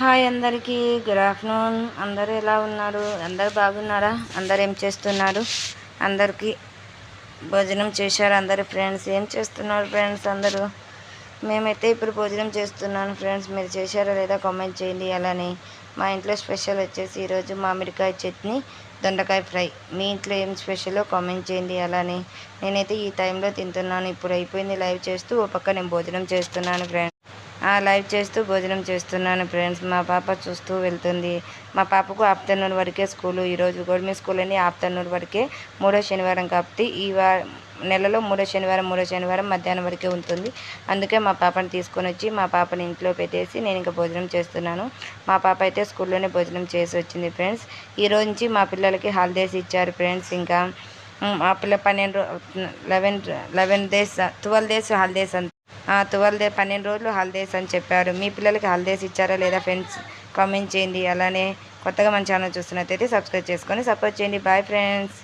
Hi అందరికీ good afternoon. అందరూ ఎలా ఉన్నారు? అందరు బాగున్నారా? అందరు ఏం చేస్తున్నారు? అందరికీ భోజనం చేశారు అందరు ఫ్రెండ్స్. ఏం చేస్తున్నారు ఫ్రెండ్స్ అందరూ? మేమైతే ఇప్పుడు భోజనం చేస్తున్నాను ఫ్రెండ్స్. మీరు చేశారా లేదా కామెంట్ చేయండి. అలానే మా ఇంట్లో స్పెషల్ వచ్చేసి ఈరోజు మామిడికాయ చట్నీ దొండకాయ ఫ్రై. మీ ఇంట్లో ఏం స్పెషలో కామెంట్ చేయండి. అలానే నేనైతే ఈ టైంలో తింటున్నాను. ఇప్పుడు అయిపోయింది లైవ్ చేస్తూ ఓ పక్క నేను భోజనం చేస్తున్నాను ఫ్రెండ్స్. లైవ్ చేస్తూ భోజనం చేస్తున్నాను ఫ్రెండ్స్. మా పాప చూస్తూ వెళ్తుంది. మా పాపకు ఆఫ్టర్నూన్ వరకే స్కూలు. ఈరోజు గవర్నమెంట్ స్కూల్ అని ఆఫ్టర్నూన్ వరకే మూడో శనివారం కాబట్టి ఈ వా నెలలో మూడో శనివారం మూడో శనివారం మధ్యాహ్నం వరకే ఉంటుంది. అందుకే మా పాపని తీసుకొని వచ్చి మా పాపని ఇంట్లో పెట్టేసి నేను ఇంకా భోజనం చేస్తున్నాను. మా పాప అయితే స్కూల్లోనే భోజనం చేసి వచ్చింది ఫ్రెండ్స్. ఈ నుంచి మా పిల్లలకి హాలిడేస్ ఇచ్చారు ఫ్రెండ్స్ ఇంకా. మా పిల్ల పన్నెండు eleven eleven days twelve days holidays అంత. ట్వెల్వ్ డే పన్నెండు రోజులు హాలిడేస్ అని చెప్పారు. మీ పిల్లలకి హాలిడేస్ ఇచ్చారా లేదా ఫ్రెండ్స్ కామెంట్ చేయండి. అలానే కొత్తగా మన ఛానల్ చూస్తున్నట్టయితే సబ్స్క్రైబ్ చేసుకొని సపోర్ట్ చేయండి. Bye friends.